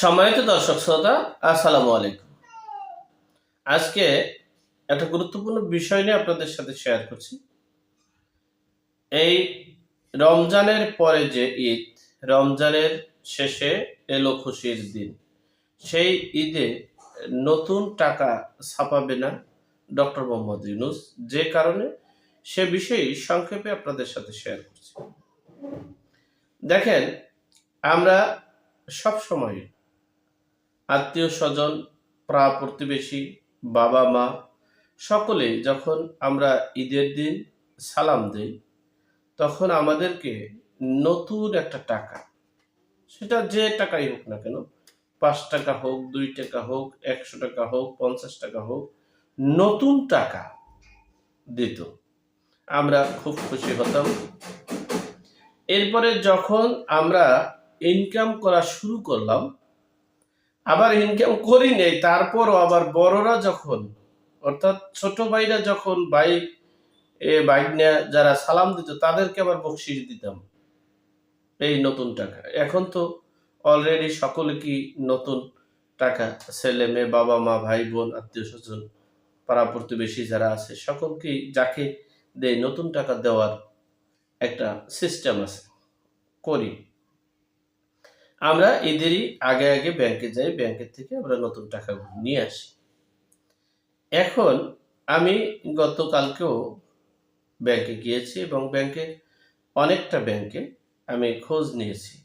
সম্মানিত দর্শক শ্রোতা, আসসালামু আলাইকুম। আজকে একটা গুরুত্বপূর্ণ বিষয় নিয়ে আপনাদের সাথে শেয়ার করছি। এই রমজানের পরে যে ঈদ, রমজানের শেষে এলো খুশির দিন। সেই ঈদে নতুন টাকা ছাপাবে না ডক্টর মোহাম্মদ ইউনুস। যে কারণে সে বিষয়ে সংক্ষেপে আপনাদের সাথে শেয়ার করছি। দেখেন, আমরা সব সময় আত্মীয় স্বজন প্রা প্রতিবেশী বাবা মা সকলে যখন আমরা ঈদের দিন সালাম দেই, তখন আমাদেরকে নতুন একটা টাকা, সেটা যে টাকাই হোক না কেন, পাঁচ টাকা হোক, দুই টাকা হোক, একশো টাকা হোক, পঞ্চাশ টাকা হোক, নতুন টাকা দিত। আমরা খুব খুশি হতাম। এরপরে যখন আমরা ইনকাম করা শুরু করলাম আবার ইনকাম করি নেই, তারপরও আবার বড়রা যখন, অর্থাৎ ছোট ভাইরা যখন বাইক এ বাইক নিয়ে যারা সালাম দিত, তাদেরকে আবার বকশিস দিতাম, এই নতুন টাকা। এখন তো অলরেডি সকলে কি নতুন টাকা? ছেলে মেয়ে, বাবা মা, ভাই বোন, আত্মীয় স্বজন, পাড়া প্রতিবেশী যারা আছে সকলকেই যাকে দেয়, নতুন টাকা দেওয়ার একটা সিস্টেম আছে, করি। আমরা এদেরই আগে আগে ব্যাংকে যাই, ব্যাংকের থেকে আমরা নতুন টাকাগুলো নিয়ে আসি। এখন আমি গতকালকেও ব্যাংকে গিয়েছি এবং ব্যাংকে অনেকটা ব্যাংকে আমি খোঁজ নিয়েছি।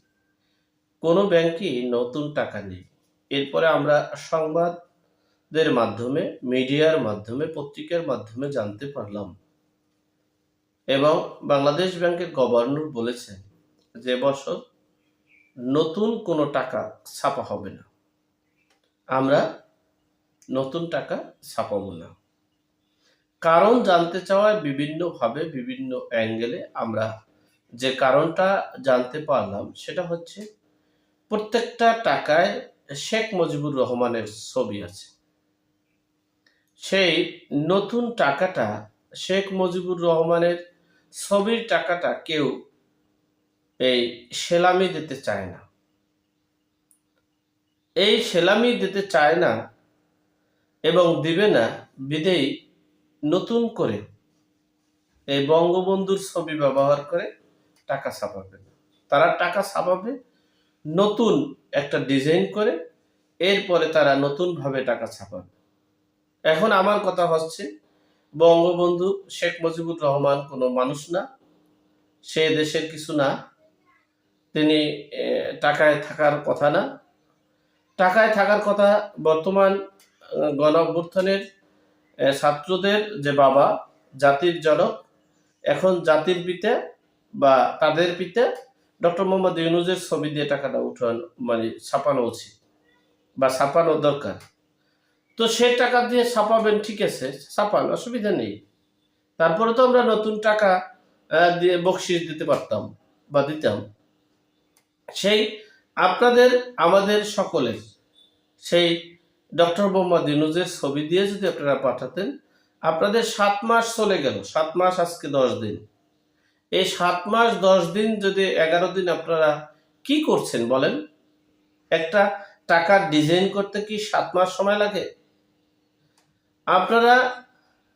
কোনো ব্যাংকই নতুন টাকা নেই। এরপরে আমরা সংবাদের মাধ্যমে, মিডিয়ার মাধ্যমে, পত্রিকার মাধ্যমে জানতে পারলাম। এবং বাংলাদেশ ব্যাংকের গভর্নর বলেছেন, যে বছর নতুন কোনো টাকা ছাপা হবে না। আমরা নতুন টাকা ছাপাবো না। কারণ জানতে চাওয়ায় বিভিন্নভাবে, বিভিন্ন অ্যাঙ্গেলে আমরা যে কারণটা জানতে পারলাম, সেটা হচ্ছে প্রত্যেকটা টাকায় শেখ মুজিবুর রহমানের ছবি আছে। সেই নতুন টাকাটা শেখ মুজিবুর রহমানের ছবির টাকাটা কেউ এই সেলামি দিতে চায় না। এই সেলামি দিতে চায় না এবং দিবে না বিদেই নতুন করে এই বঙ্গবন্ধুর ছবি ব্যবহার করে টাকা ছাপাবে। তারা টাকা ছাপাবে, নতুন একটা ডিজাইন করে, এরপরে তারা নতুনভাবে টাকা ছাপাবে। এখন আমার কথা হচ্ছে, বঙ্গবন্ধু শেখ মুজিবুর রহমান কোনো মানুষ না, সে দেশের কিছু না। তিনি টাকায় থাকার কথা না। টাকায় থাকার কথা বর্তমান আহ, গণ অভ্যুত্থানের ছাত্রদের যে বাবা জাতির জনক এখন জাতির পিতা বা তাদের পিতা ডক্টর মোহাম্মদ ইউনুজের ছবি দিয়ে টাকাটা উঠানো মানে ছাপানো উচিত বা ছাপানো দরকার। তো সে টাকা দিয়ে ছাপাবেন ঠিক আছে ছাপান অসুবিধা নেই। তারপরে তো আমরা নতুন টাকা দিয়ে বকশিস দিতে পারতাম বা দিতাম। সেই আপনাদের, আমাদের সকলের সেই ডক্টর মোহাম্মদ ইউনুজের ছবি দিয়ে যদি আপনারা পাঠাতেন, আপনাদের সাত মাস চলে গেল, সাত মাস আজকে দশ দিন। এই সাত মাস দশ দিন যদি এগারো দিন আপনারা কি করছেন বলেন? একটা টাকার ডিজাইন করতে কি সাত মাস সময় লাগে? আপনারা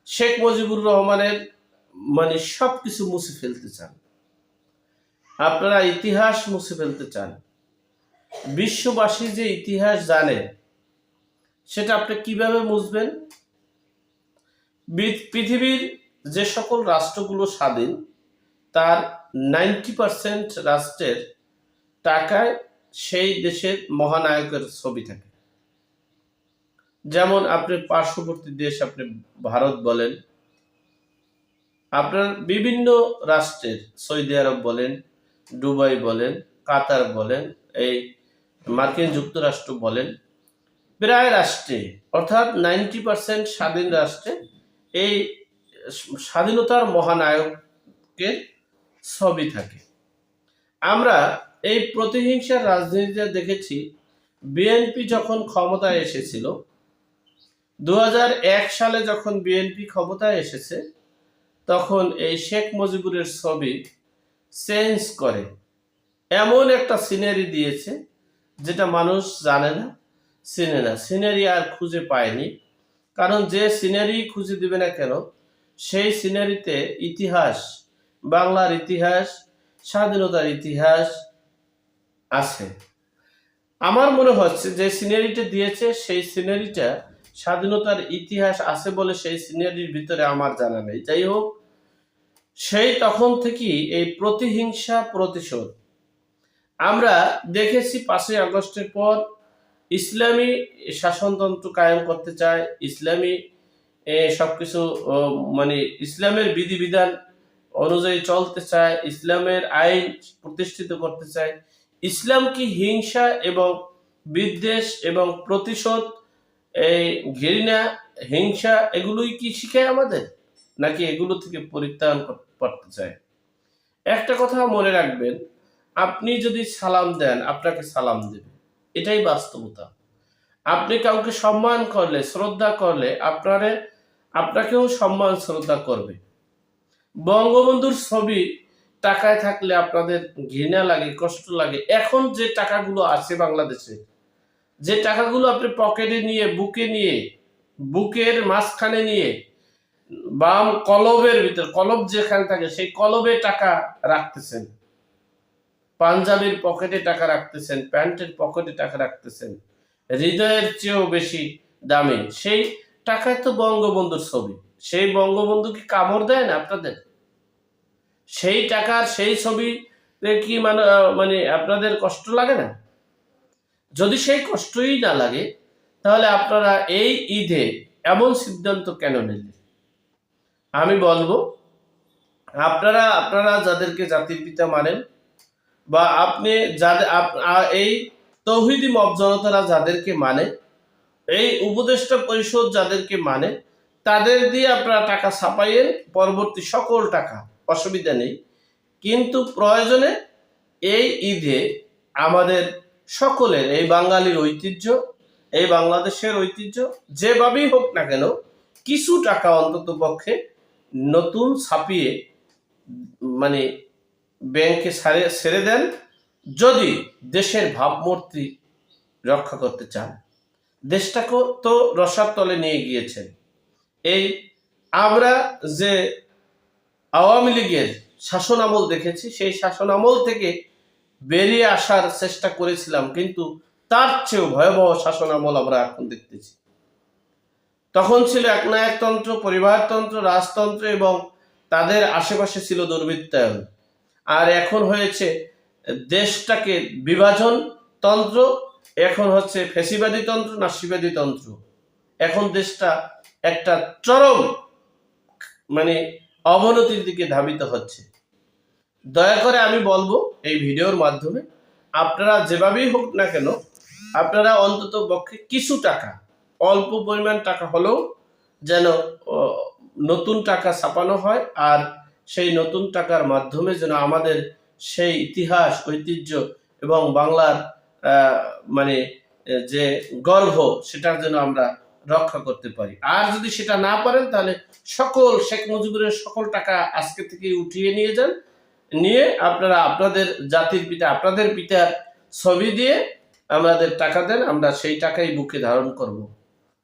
শেখ মুজিবুর রহমানের মানে সব কিছু মুছে ফেলতে চান। আপনারা ইতিহাস মুছে ফেলতে চান। বিশ্ববাসী যে ইতিহাস জানে, সেটা আপনি কীভাবে মুছবেন? পৃথিবীর যে সকল রাষ্ট্রগুলো স্বাধীন, তার নাইনটি পারসেন্ট রাষ্ট্রের টাকায় সেই দেশের মহানায়কের ছবি থাকে। যেমন আপনি পার্শ্ববর্তী দেশ, আপনি ভারত বলেন, আপনার বিভিন্ন রাষ্ট্রের সৌদি আরব বলেন দুবাই বলেন, কাতার বলেন, এই মার্কিন যুক্তরাষ্ট্র বলেন, প্রায় রাষ্ট্রে, অর্থাৎ নাইনটি পার্সেন্ট স্বাধীন রাষ্ট্রে এই স্বাধীনতার মহানায়কের ছবি থাকে। আমরা এই প্রতিহিংসার রাজনীতিতে দেখেছি, বিএনপি যখন ক্ষমতায় এসেছিল দু হাজার এক সালে যখন বিএনপি ক্ষমতায় এসেছে, তখন এই শেখ মুজিবুরের ছবি চেঞ্জ করে। এমন একটা সিনারি দিয়েছে, যেটা মানুষ জানে না, চিনে না। সিনারি আর খুঁজে পায়নি। কারণ যে সিনারি খুঁজে দিবে না কেন, সেই সিনারিতে ইতিহাস, বাংলার ইতিহাস, স্বাধীনতার ইতিহাস আছে। আমার মনে হচ্ছে যে সিনারিটা দিয়েছে, সেই সিনারিটা স্বাধীনতার ইতিহাস আছে বলে সেই সিনারির ভিতরে আমার জানা নেই। যাই হোক সেই তখন থেকেই এই প্রতিহিংসা প্রতিশোধ। আমরা দেখেছি পাঁচই আগস্টের পর ইসলামী শাসনতন্ত্র কায়েম করতে চায় ইসলামী এ, সবকিছু ও, মানে ইসলামের বিধিবিধান অনুযায়ী চলতে চায় ইসলামের আইন প্রতিষ্ঠিত করতে চায়। ইসলাম কি হিংসা এবং বিদ্বেষ এবং প্রতিশোধ এই ঘৃণা হিংসা এগুলোই কি শিখায় আমাদের? নাকি এগুলো থেকে পরিত্রাণ করতে চায়? একটা কথা মনে রাখবেন, আপনি যদি সালাম দেন, আপনাকে সালাম দেবে। এটাই বাস্তবতা। আপনি কাউকে সম্মান করলে, শ্রদ্ধা করলে, আপনারে, আপনাকেও সম্মান, শ্রদ্ধা করবে। বঙ্গবন্ধুর ছবি টাকায় থাকলে আপনাদের ঘৃণা লাগে, কষ্ট লাগে। এখন যে টাকাগুলো আছে বাংলাদেশে, যে টাকাগুলো আপনি পকেটে নিয়ে, বুকে নিয়ে, বুকের মাঝখানে নিয়ে বাম কলবের ভিতর, কলব যেখানে থাকে, সেই কলবে টাকা রাখতেছেন। পাঞ্জাবির পকেটে টাকা রাখতেছেন, প্যান্টের পকেটে টাকা রাখতেছেন। হৃদয়ের চেয়েও বেশি দামি। সেই টাকায় তো বঙ্গবন্ধুর ছবি। সেই বঙ্গবন্ধু কি কামড় দেয় না আপনাদের? সেই টাকার সেই ছবি কি মানে মানে আপনাদের কষ্ট লাগে না? যদি সেই কষ্টই না লাগে, তাহলে আপনারা এই ঈদে এমন সিদ্ধান্ত কেন নিলেন? আমি বলব, আপনারা আপনারা যাদেরকে জাতির পিতা মানেন, বা আপনি যাদের এই তৌহিদি মব জনতারা যাদেরকে মানে এই উপদেষ্টা পরিষদ যাদেরকে মানে তাদের দিয়ে আপনারা টাকা ছাপাইয়েন, পরবর্তী সকল টাকা, অসুবিধা নেই। কিন্তু প্রয়োজনে এই ঈদে আমাদের সকলের, এই বাঙালির ঐতিহ্য, এই বাংলাদেশের ঐতিহ্য, যেভাবেই হোক না কেন, কিছু টাকা অন্তত পক্ষে নতুন ছাপিয়ে মানে ব্যাংকে সারে, সেরে দেন যদি দেশের ভাবমূর্তি রক্ষা করতে চান। দেশটাকেও তো রসার তলে নিয়ে গিয়েছেন। এই আমরা যে আওয়ামী লীগের শাসন আমল দেখেছি, সেই শাসন আমল থেকে বেরিয়ে আসার চেষ্টা করেছিলাম, কিন্তু তার চেয়েও ভয়াবহ শাসন আমল আমরা এখন দেখতেছি। তখন ছিল একনায়কতন্ত্র, পরিবারতন্ত্র, রাজতন্ত্র এবং তাদের আশেপাশে ছিল দুর্বৃত্তায়ন। আর এখন হয়েছে দেশটাকে বিভাজন তন্ত্র এখন হচ্ছে ফেসিবাদী তন্ত্র নাসিবাদী তন্ত্র এখন দেশটা একটা চরম মানে অবনতির দিকে ধাবিত হচ্ছে। দয়া করে আমি বলব এই ভিডিওর মাধ্যমে, আপনারা যেভাবেই হোক না কেন, আপনারা অন্তত পক্ষে কিছু টাকা অল্প পরিমাণ টাকা হলেও যেন নতুন টাকা ছাপানো হয় আর সেই নতুন টাকার মাধ্যমে যেন আমাদের সেই ইতিহাস, ঐতিহ্য এবং বাংলার মানে যে গর্ভ সেটার যেন আমরা রক্ষা করতে পারি। আর যদি সেটা না পারেন তাহলে সকল শেখ মুজিবুরের সকল টাকা আজকে থেকে উঠিয়ে নিয়ে যান। নিয়ে আপনারা আপনাদের জাতির পিতা, আপনাদের পিতার ছবি দিয়ে আমাদের টাকা দেন, আমরা সেই টাকাই বুকে ধারণ করব।